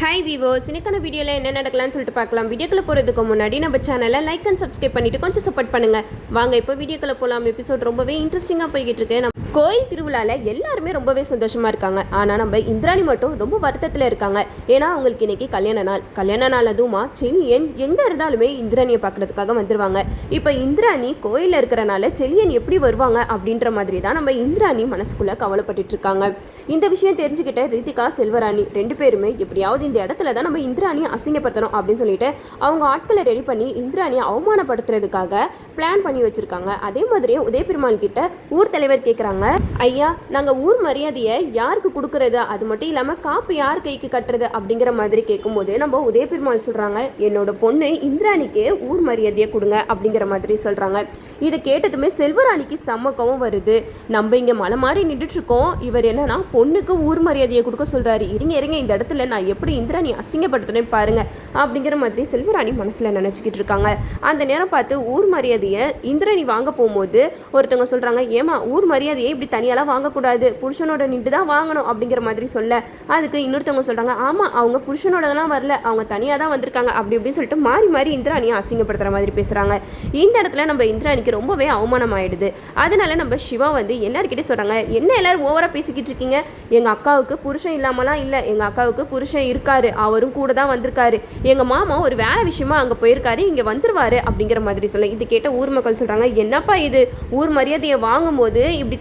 Hi விவோஸ் இன்னைக்கான வீடியோவில் என்ன நடக்கலாம்னு சொல்லிட்டு பார்க்கலாம். வீடியோக்குள்ள போகிறதுக்கு முன்னாடி நம்ம சேனலை லைக் அண்ட் சப்ஸ்கிரைப் பண்ணிட்டு கொஞ்சம் சப்போர்ட் பண்ணுங்கள் வாங்க இப்போ வீடியோக்களை போகலாம் எபிசோட் ரொம்பவே இன்ட்ரெஸ்டிங்காக போய்கிட்டு இருக்கு. நம்ம கோயில் திருவிழாவில் எல்லாருமே ரொம்பவே சந்தோஷமாக இருக்காங்க. ஆனால் நம்ம இந்திராணி மட்டும் ரொம்ப வருத்தத்தில் இருக்காங்க. ஏன்னா அவங்களுக்கு இன்னைக்கு கல்யாண நாள். கல்யாண நாள் அதுவுமா செலியன் எங்கே இருந்தாலுமே இந்திராணியை பார்க்குறதுக்காக வந்துடுவாங்க இப்போ இந்திராணி கோயிலில் இருக்கிறனால செலியன் எப்படி வருவாங்க அப்படின்ற மாதிரி தான் நம்ம இந்திராணி மனசுக்குள்ளே கவலைப்பட்டுட்டு இருக்காங்க இந்த விஷயம் தெரிஞ்சுக்கிட்ட ரித்திகா செல்வராணி ரெண்டு பேருமே எப்படியாவது இந்த இடத்துல தான் நம்ம இந்திராணியை அசிங்கப்படுத்தணும் அப்படின்னு சொல்லிட்டு அவங்க ஆட்களை ரெடி பண்ணி இந்திராணியை அவமானப்படுத்துறதுக்காக பிளான் பண்ணி வச்சுருக்காங்க. அதே மாதிரியே உதய பெருமாள் கிட்ட ஊர் தலைவர் கேட்குறாங்க 영상을 ஐயா நாங்கள் ஊர் மரியாதையை யாருக்கு கொடுக்கறது? அது மட்டும் இல்லாமல் காப்பு யார் கைக்கு கட்டுறது அப்படிங்கிற மாதிரி கேட்கும்போது நம்ம உதய பெருமாள் சொல்கிறாங்க என்னோட பொண்ணு இந்திராணிக்கு ஊர் மரியாதையை கொடுங்க அப்படிங்கிற மாதிரி சொல்கிறாங்க இதை கேட்டதுமே செல்வராணிக்கு செம்ம வருது. நம்ம இங்கே மலை மாதிரி நின்றுட்டுருக்கோம். இவர் என்னன்னா பொண்ணுக்கு ஊர் மரியாதையை கொடுக்க சொல்கிறாரு இருங்க இருங்க இந்த இடத்துல நான் எப்படி இந்திராணி அசிங்கப்படுத்தினேன்னு பாருங்க அப்படிங்கிற மாதிரி செல்வராணி மனசில் நினச்சிக்கிட்டு இருக்காங்க. அந்த நேரம் பார்த்து ஊர் மரியாதையை இந்திராணி வாங்க போகும்போது ஒருத்தவங்க சொல்கிறாங்க ஏமா ஊர் மரியாதையை இப்படி தனியாலாம் வாங்கக்கூடாது. புருஷனோட நின்று தான் வாங்கணும் அப்படிங்கிற மாதிரி சொல்ல. அதுக்கு இன்னொருத்தவங்க சொல்றாங்க ஆமா அவங்க புருஷனோடலாம் வரல. அவங்க தனியாக தான் வந்திருக்காங்க. அப்படி இப்படின்னு சொல்லிட்டு மாறி மாறி இந்திராணியை அசிங்கப்படுத்துகிற மாதிரி பேசுறாங்க. இந்த இடத்துல நம்ம இந்திராணிக்கு ரொம்பவே அவமானம் ஆயிடுது அதனால நம்ம சிவா வந்து எல்லாருக்கிட்டே சொல்றாங்க என்ன எல்லாரும் ஓவராக பேசிக்கிட்டு இருக்கீங்க? எங்க அக்காவுக்கு புருஷன் இல்லாமலாம் இல்லை. எங்க அக்காவுக்கு புருஷன் இருக்காரு. அவரும் கூட தான் வந்திருக்காரு. எங்க மாமா ஒரு வேலை விஷயமா அங்கே போயிருக்காரு. இங்கே வந்துருவாரு. அப்படிங்கிற மாதிரி சொல்ல இது கேட்ட ஊர் மக்கள் சொல்கிறாங்க என்னப்பா இது? ஊர் மரியாதையை வாங்கும்போது இப்படி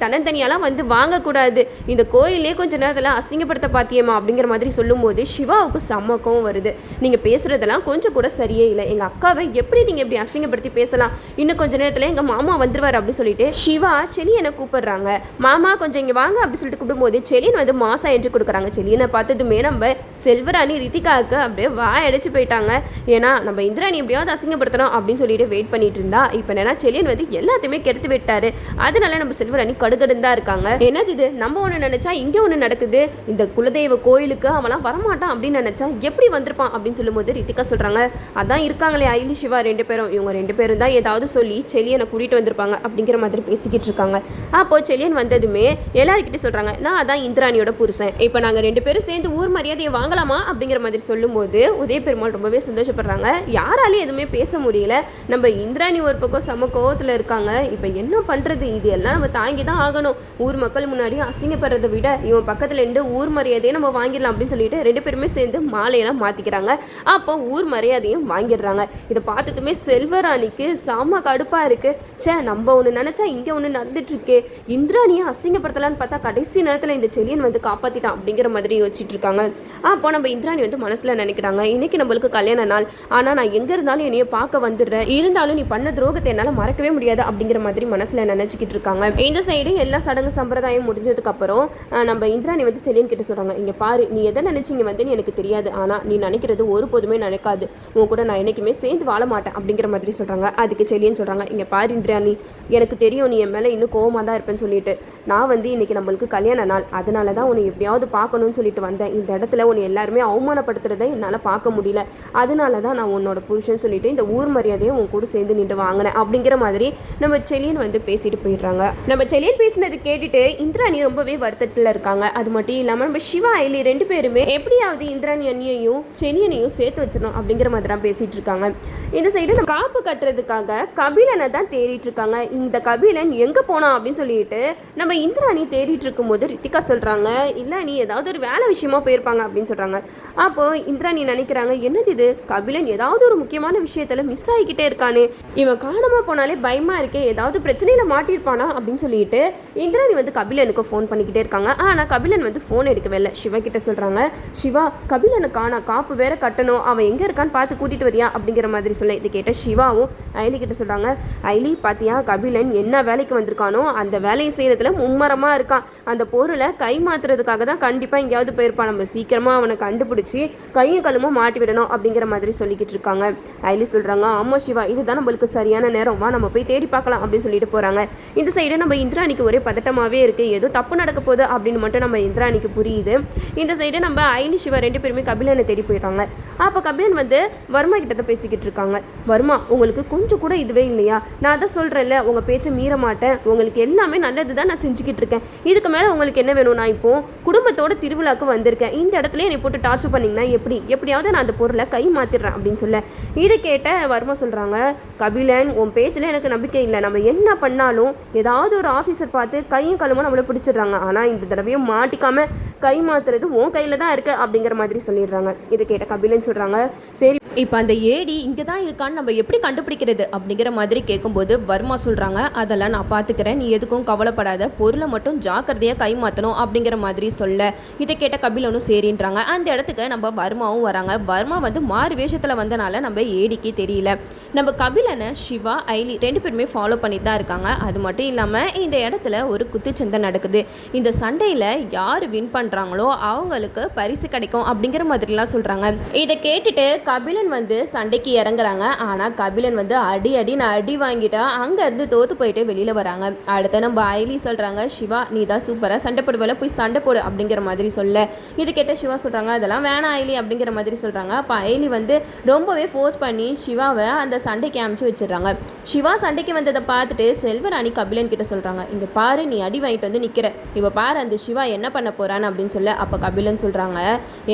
தன்னந்தனியாலாம் வந்து வாங்கக்கூடாது. இந்த கோயிலே கொஞ்ச நேரத்தில் அசிங்கப்படுத்த பார்த்தியம்மா அப்படிங்கிற மாதிரி சொல்லும்போது சிவாவுக்கு செம்ம கோவம் வருது. நீங்கள் பேசுகிறதெல்லாம் கொஞ்சம் கூட சரியே இல்லை. எங்கள் அக்காவை எப்படி நீங்கள் இப்படி அசிங்கப்படுத்தி பேசலாம்? இன்னும் கொஞ்ச நேரத்தில் எங்கள் மாமா வந்துருவாரு அப்படின்னு சொல்லிட்டு சிவா செலியனை கூப்பிடுறாங்க? மாமா கொஞ்சம் இங்கே வாங்க அப்படின்னு சொல்லிட்டு கூப்பிடும்போது செலியன் வந்து மாசா என்று கொடுக்குறாங்க. செலியனை பார்த்ததுமே நம்ம செல்வராணி ரித்திகாவுக்கு அப்படியே வாய் அடைச்சு போயிட்டாங்க. ஏன்னா நம்ம இந்திராணி எப்படியாவது அசிங்கப்படுத்தணும் அப்படின்னு சொல்லிட்டு வெயிட் பண்ணிட்டு இருந்தா. இப்போ என்னன்னா செலியன் வந்து எல்லாத்தையுமே கெடுத்து விட்டாரு. அதனால நம்ம செல்வராணி கடுகடுந்தா தான் இருக்காங்க. என்னது இது? நம்ம ஒன்று நினைச்சா இங்கே ஒன்று நடக்குது. இந்த குலதெய்வ கோயிலுக்கு அவன்லாம் வரமாட்டான் அப்படின்னு நினைச்சா எப்படி வந்திருப்பான் அப்படின்னு சொல்லும்போது ரித்திகா சொல்றாங்க. அதான் இருக்காங்களே ஐலி சிவா ரெண்டு பேரும். இவங்க ரெண்டு பேரும் தான் ஏதாவது சொல்லி செலியனை கூட்டிட்டு வந்திருப்பாங்க அப்படிங்கிற மாதிரி பேசிக்கிட்டு இருக்காங்க. அப்போ செலியன் வந்ததுமே எல்லாருக்கிட்டையும் சொல்றாங்க நான் அதான் இந்திராணியோட புருஷன். இப்போ நாங்கள் ரெண்டு பேரும் சேர்ந்து ஊர் மரியாதையை வாங்கலாமா? அப்படிங்கிற மாதிரி சொல்லும்போது உதய பெருமாள் ரொம்பவே சந்தோஷப்படுறாங்க. யாராலையும் எதுவுமே பேச முடியல. நம்ம இந்திராணி ஒரு பக்கம் சம கோவத்தில் இருக்காங்க. இப்போ என்ன பண்ணுறது இது எல்லாம் நம்ம தாங்கி தான் ஆகணும். ஊர் மக்கள் முன்னாடி அசிங்கப்படுறதை விட இவன் பக்கத்தில் இருந்து ஊர் மரியாதையை நம்ம வாங்கிடலாம் அப்படின்னு சொல்லிட்டு ரெண்டு பேருமே சேர்ந்து மாலையெல்லாம் மாற்றிக்கிறாங்க அப்போ ஊர் மரியாதையும் வாங்கிடுறாங்க. இதை பார்த்ததுமே செல்வராணிக்கு செம கடுப்பாக இருக்கு. ச்சே நம்ம ஒன்று நினச்சா இங்கே ஒன்று நடந்துட்டு இந்திராணியை அசிங்கப்படுத்தலான்னு பார்த்தா கடைசி நேரத்தில் இந்த செலியன் வந்து காப்பாற்றிட்டான் அப்படிங்கிற மாதிரி யோசிச்சுட்டு இருக்காங்க. அப்போ நம்ம இந்திராணி வந்து மனசில் நினைக்கிறாங்க இன்னைக்கு நம்மளுக்கு கல்யாண நாள். ஆனால் நான் எங்கே இருந்தாலும் என்னைய பார்க்க வந்துடுறேன். இருந்தாலும் நீ பண்ண துரோகத்தை என்னால் மறக்கவே முடியாது அப்படிங்கிற மாதிரி மனசில் நினச்சிக்கிட்டு இருக்காங்க. இந்த சைடு எல்லா சடங்கு சம்பிரதாயம் முடிஞ்சதுக்கப்புறம் நம்ம இந்திராணி வந்து செலியன் கிட்ட சொல்கிறாங்க இங்கே பாரு நீ எதை நினச்சிங்க வந்து எனக்கு தெரியாது. ஆனால் நீ நினைக்கிறது ஒருபோதுமே நினைக்காது. உன் கூட நான் என்றைக்குமே சேர்ந்து வாழ மாட்டேன் அப்படிங்கிற மாதிரி சொல்கிறாங்க அதுக்கு செலியன் சொல்கிறாங்க இங்கே பாரு இந்திராணி எனக்கு தெரியும் நீ என் மேலே இன்னும் கோவமாக தான் இருப்பேன்னு சொல்லிட்டு. நான் வந்து இன்னைக்கு நம்மளுக்கு கல்யாண நாள். அதனால தான் உன்னை எப்படியாவது பார்க்கணும்னு சொல்லிட்டு வந்தேன். இந்த இடத்துல உன்னை எல்லாருமே அவமானப்படுத்துறதை என்னால் பார்க்க முடியல. அதனால தான் நான் உன்னோட புருஷன் சொல்லிட்டு இந்த ஊர் மரியாதையை உன் கூட சேர்ந்து நின்று வாங்கினேன். அப்படிங்கிற மாதிரி நம்ம செலியன் வந்து பேசிட்டு போயிடுறாங்க. நம்ம செலியன் பேசினது கேட்டுட்டு இந்திராணி ரொம்பவே வருத்தத்தில் இருக்காங்க. அது மட்டும் இல்லாமல் நம்ம சிவா ஐலி ரெண்டு பேருமே எப்படியாவது இந்திராணி அண்ணியையும் செலியனையும் சேர்த்து வச்சிடணும் அப்படிங்கிற மாதிரி தான் பேசிட்டு இருக்காங்க. இந்த சைடு நம்ம காப்பு கட்டுறதுக்காக கபிலனை தான் தேடிட்டு இருக்காங்க. இந்த கபிலன் எங்கே போனான் அப்படின்னு சொல்லிட்டு நம்ம இந்திராணி தேடிட்டு இருக்கும்போது ரித்திகா சொல்கிறாங்க இல்லை நீ ஏதாவது ஒரு வேலை விஷயமா போயிருப்பாங்க அப்படின்னு சொல்கிறாங்க அப்போ இந்திராணி நினைக்கிறாங்க என்னது இது? கபிலன் ஏதாவது ஒரு முக்கியமான விஷயத்தில் மிஸ் ஆகிக்கிட்டே இருக்கானே. இவன் காணாமல் போனாலே பயமாக இருக்கே ஏதாவது பிரச்சனையில் மாட்டியிருப்பானா? அப்படின்னு சொல்லிட்டு இந்திராணி வந்து கபிலனுக்கு ஃபோன் பண்ணிக்கிட்டே இருக்காங்க. ஆனால் கபிலன் வந்து ஃபோன் எடுக்கவே இல்லை. சிவா கிட்ட சொல்கிறாங்க சிவா கபிலனை காணா காப்பு வேற கட்டணும். அவன் எங்கே இருக்கான்னு பார்த்து கூட்டிகிட்டு வரியா? அப்படிங்கிற மாதிரி சொல்ல இது கேட்ட சிவாவும் ஐலி கிட்ட சொல்கிறாங்க ஐலி பார்த்தியா கபிலன் என்ன வேலைக்கு வந்திருக்கானோ அந்த வேலையை செய்கிறதுல மும்மரமாக இருக்கான். அந்த பொருளை கை மாற்றுறதுக்காக தான் கண்டிப்பாக எங்கேயாவது போயிருப்பான். நம்ம சீக்கிரமாக அவனை கண்டுபிடிச்சி கையும் கல்லுமா மாட்டி விடணும் அப்படிங்கிற மாதிரி சொல்லிக்கிட்டு இருக்காங்க. ஐலி சொல்கிறாங்க ஆமாம் சிவா இதுதான் நம்மளுக்கு சரியான நேரம். வா நம்ம போய் தேடி பார்க்கலாம் அப்படின்னு சொல்லிட்டு போகிறாங்க இந்த சைடு நம்ம இந்திராணிக்கு ஒரே பதட்டமாகவே இருக்குது ஏதோ தப்பு நடக்க போகுது அப்படின்னு மட்டும் நம்ம இந்திராணிக்கு புரியுது. இந்த சைடு நம்ம ஐலி சிவா ரெண்டு பேருமே கபிலனை தேடி போயிட்டாங்க அப்போ கபிலன் வந்து வர்மா கிட்ட தான் பேசிக்கிட்டு இருக்காங்க. வர்மா உங்களுக்கு கொஞ்சம் கூட இதுவே இல்லையா? நான் தான் சொல்கிறேன்ல உங்கள் பேச்சை மீற மாட்டேன். உங்களுக்கு எல்லாமே நல்லது தான் நான் செஞ்சு செஞ்சுக்கிட்டு இருக்கேன். இதுக்கு மேலே உங்களுக்கு என்ன வேணும் நான் இப்போ குடும்பத்தோட திருவிழாக்கு வந்திருக்கேன். இந்த இடத்துல என்னை போட்டு டார்ச்சர் பண்ணிங்கன்னா எப்படி? எப்படியாவது நான் அந்த பொருளை கை மாற்றிடுறேன் அப்படின்னு சொல்ல. இதை கேட்ட வர்மா சொல்கிறாங்க கபிலன் உன் பேச்சில் எனக்கு நம்பிக்கை இல்லை. நம்ம என்ன பண்ணாலும் ஏதாவது ஒரு ஆஃபீஸர் பார்த்து கையும் கழுவும் நம்மளை பிடிச்சிடுறாங்க. ஆனால் இந்த தடவையும் மாட்டிக்காம கை மாத்துறது உன் கையில் தான் இருக்கு அப்படிங்கிற மாதிரி சொல்லிடுறாங்க. இதை கேட்ட கபிலன் சொல்கிறாங்க சரி இப்போ அந்த ஏடி இங்கே தான் இருக்கான்னு நம்ம எப்படி கண்டுபிடிக்கிறது அப்படிங்கிற மாதிரி கேட்கும்போது வர்மா சொல்கிறாங்க அதெல்லாம் நான் பார்த்துக்கிறேன் நீ எதுக்கும் கவலைப்படாத. பொருளை மட்டும் ஜாக்கிரதையாக கை மாற்றணும் அப்படிங்கிற மாதிரி சொல்ல. இதை கேட்ட கபிலனும் சரின்றாங்க. அந்த இடத்துக்கு நம்ம வர்மாவும் வராங்க. வர்மா வந்து மாறு வேஷத்தில் வந்தனால நம்ம ஏடிக்கு தெரியல. நம்ம கபிலனை சிவா ஐலி ரெண்டு பேருமே ஃபாலோ பண்ணி தான் இருக்காங்க. அது மட்டும் இல்லாமல் இந்த இடத்துல ஒரு குத்துச்சந்தை நடக்குது. இந்த சண்டையில் யார் வின் பண்ணுறாங்களோ அவங்களுக்கு பரிசு கிடைக்கும் அப்படிங்கிற மாதிரிலாம் சொல்கிறாங்க இதை கேட்டுட்டு கபிலன் வந்து சண்டைக்கு இறங்குறாங்க. ஆனால் கபிலன் வந்து அடி அடின்னு அடி வாங்கிட்டா அங்கேருந்து தோத்து போயிட்டு வெளியில் வராங்க. அடுத்து நம்ம அயலி சொல்கிறாங்க சிவா நீ தான் சூப்பராக சண்டை போடுவல போய் சண்டை போடு அப்படிங்கிற மாதிரி சொல்ல. இது கேட்ட சிவா சொல்கிறாங்க அதெல்லாம் வேணாம் அயலி அப்படிங்கிற மாதிரி சொல்கிறாங்க அப்போ அயலி வந்து ரொம்பவே ஃபோர்ஸ் பண்ணி சிவாவை அந்த சண்டைக்கு அமைச்சு வச்சிடுறாங்க. சிவா சண்டைக்கு வந்ததை பார்த்துட்டு செல்வராணி கபிலன் கிட்ட சொல்கிறாங்க இங்கே பாரு நீ அடி வாங்கிட்டு வந்து நிற்கிற இப்போ பாரு அந்த சிவா என்ன பண்ண போகிறான்னு அப்படின்னு சொல்ல. அப்போ கபிலன் சொல்கிறாங்க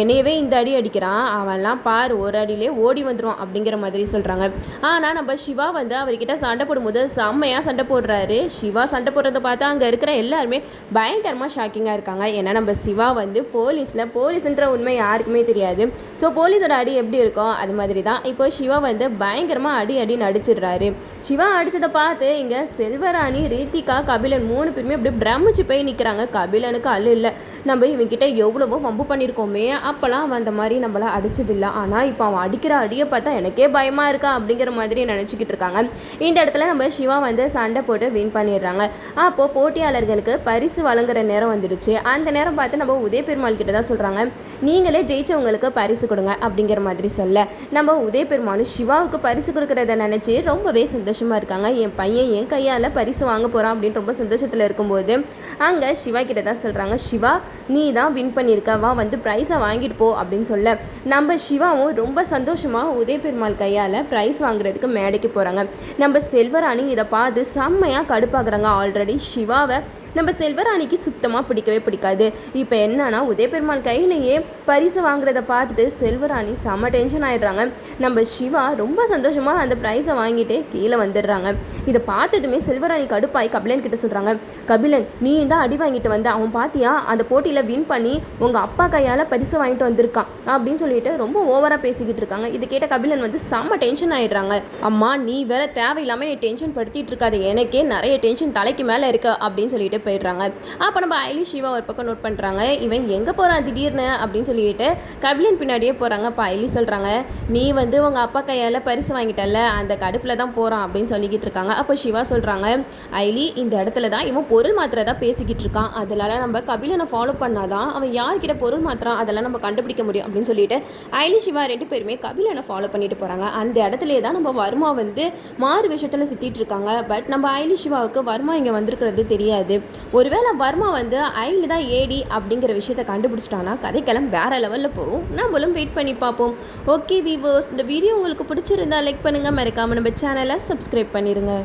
என்னையவே இந்த அடி அடிக்கிறான். அவன்லாம் பாரு ஒரு அடியிலே ஓடி வந்துடும் அப்படிங்கிற மாதிரி சொல்கிறாங்க ஆனால் நம்ம சிவா வந்து அவர்கிட்ட சண்டை போடும்போது செம்மையாக சண்டை போடுறாரு. சிவா சண்டை போடுறத பார்த்தா அங்கே இருக்கிற எல்லாருமே பயங்கரமாக ஷாக்கிங்காக இருக்காங்க. ஏன்னா நம்ம சிவா வந்து போலீஸில் போலீஸ்ன்ற உண்மை யாருக்குமே தெரியாது. ஸோ போலீஸோட அடி எப்படி இருக்கும் அது மாதிரி தான் இப்போ சிவா வந்து பயங்கரமாக அடி அடி நடிச்சிடுறாரு. சிவா அடித்ததை பார்த்து இங்கே செல்வராணி ரீத்திகா கபிலன் மூணு பேருமே அப்படியே பிரமிச்சு போய் நிற்கிறாங்க கபிலனுக்கு அல்ல இல்லை. நம்ம இவன்கிட்ட எவ்வளவோ வம்பு பண்ணியிருக்கோமே. அப்போல்லாம் அவன் அந்த மாதிரி நம்மளை அடிச்சதில்லை. ஆனால் இப்போ அவன் அடிக்க அடிக்கிற அடியை பார்த்தா எனக்கே பயமாக இருக்கா அப்படிங்கிற மாதிரி நினச்சிக்கிட்டு இருக்காங்க. இந்த இடத்துல நம்ம சிவா வந்து சண்டை போட்டு வின் பண்ணிடுறாங்க. அப்போது போட்டியாளர்களுக்கு பரிசு வழங்குற நேரம் வந்துடுச்சு. அந்த நேரம் பார்த்து நம்ம உதய பெருமாள் கிட்ட தான் சொல்கிறாங்க நீங்களே ஜெயிச்சவங்களுக்கு பரிசு கொடுங்க அப்படிங்கிற மாதிரி சொல்ல. நம்ம உதய பெருமாளும் சிவாவுக்கு பரிசு கொடுக்கறத நினச்சி ரொம்பவே சந்தோஷமாக இருக்காங்க. என் பையன் என் கையால் பரிசு வாங்க போகிறான் அப்படின்னு ரொம்ப சந்தோஷத்தில் இருக்கும்போது அங்கே சிவா கிட்ட தான் சொல்கிறாங்க சிவா நீ தான் வின் பண்ணியிருக்க வா வந்து ப்ரைஸை வாங்கிட்டு போ அப்படின்னு சொல்ல. நம்ம சிவாவும் ரொம்ப சந்தோஷம் சந்தோஷமாக உதய பெருமாள் கையால் ப்ரைஸ் வாங்குறதுக்கு மேடைக்கு போகிறாங்க நம்ம செல்வராணி இதை பார்த்து செம்மையாக கடுப்பாக்குறாங்க. ஆல்ரெடி சிவாவை நம்ம செல்வராணிக்கு சுத்தமாக பிடிக்கவே பிடிக்காது. இப்போ என்னன்னா உதய பெருமாள் கையிலேயே பரிசு வாங்குறத பார்த்துட்டு செல்வராணி செம்ம டென்ஷன் ஆயிடுறாங்க. நம்ம சிவா ரொம்ப சந்தோஷமாக அந்த ப்ரைஸை வாங்கிட்டு கீழே வந்துடுறாங்க. இதை பார்த்ததுமே செல்வராணி கடுப்பாய் கபிலன் கிட்ட சொல்கிறாங்க கபிலன் நீ தான் அடி வாங்கிட்டு வந்த. அவன் பார்த்தியா அந்த போட்டியில் வின் பண்ணி உங்கள் அப்பா கையால் பரிசு வாங்கிட்டு வந்திருக்கான். அப்படின்னு சொல்லிட்டு ரொம்ப ஓவராக பேசிக்கிட்டு இருக்காங்க. இது கேட்ட கபிலன் வந்து செம்ம டென்ஷன் ஆயிடுறாங்க. அம்மா நீ வேற தேவையில்லாமல் நீ டென்ஷன் படுத்திட்டு இருக்காது. எனக்கே நிறைய டென்ஷன் தலைக்கு மேலே இருக்கு. அப்படின்னு சொல்லிட்டு போயிடுறாங்க. அப்போ நம்ம ஐலி சிவா ஒரு பக்கம் நோட் பண்ணுறாங்க இவன் எங்கே போகிறான் திடீர்னு? அப்படின்னு சொல்லிட்டு கபிலன் பின்னாடியே போகிறாங்க அப்போ ஐலி சொல்கிறாங்க நீ வந்து உங்கள் அப்பா கையால் பரிசு வாங்கிட்டல்ல அந்த கடுப்பில் தான் போகிறான் அப்படின்னு சொல்லிக்கிட்டு இருக்காங்க. அப்போ சிவா சொல்கிறாங்க ஐலி இந்த இடத்துல தான் இவன் பொருள் மாத்திரை தான் பேசிக்கிட்டு இருக்கான். அதனால் நம்ம கபிலனை ஃபாலோ பண்ணாதான் அவன் யார்கிட்ட பொருள் மாத்திரம் அதெல்லாம் நம்ம கண்டுபிடிக்க முடியும் அப்படின்னு சொல்லிட்டு ஐலி சிவா ரெண்டு பேருமே கபிலனை ஃபாலோ பண்ணிட்டு போகிறாங்க அந்த இடத்துலே தான் நம்ம வர்மா வந்து மாறு விஷயத்தில் சுற்றிட்டு இருக்காங்க. பட் நம்ம ஐலி சிவாவுக்கு வர்மா இங்கே வந்திருக்கிறது தெரியாது. ஒருவேளை வர்மா வந்து ஐலி தான் ஏடி அப்படிங்கிற விஷயத்தை கண்டுபிடிச்சிட்டானா? கதைக்களம் வேற லெவலில் போகும். நம்மளும் வெயிட் பண்ணி பார்ப்போம். ஓகே வீவர்ஸ் இந்த வீடியோ உங்களுக்கு பிடிச்சிருந்தா லைக் பண்ணுங்கள் மறக்காமல் நம்ம சேனலை சப்ஸ்கிரைப் பண்ணிடுங்க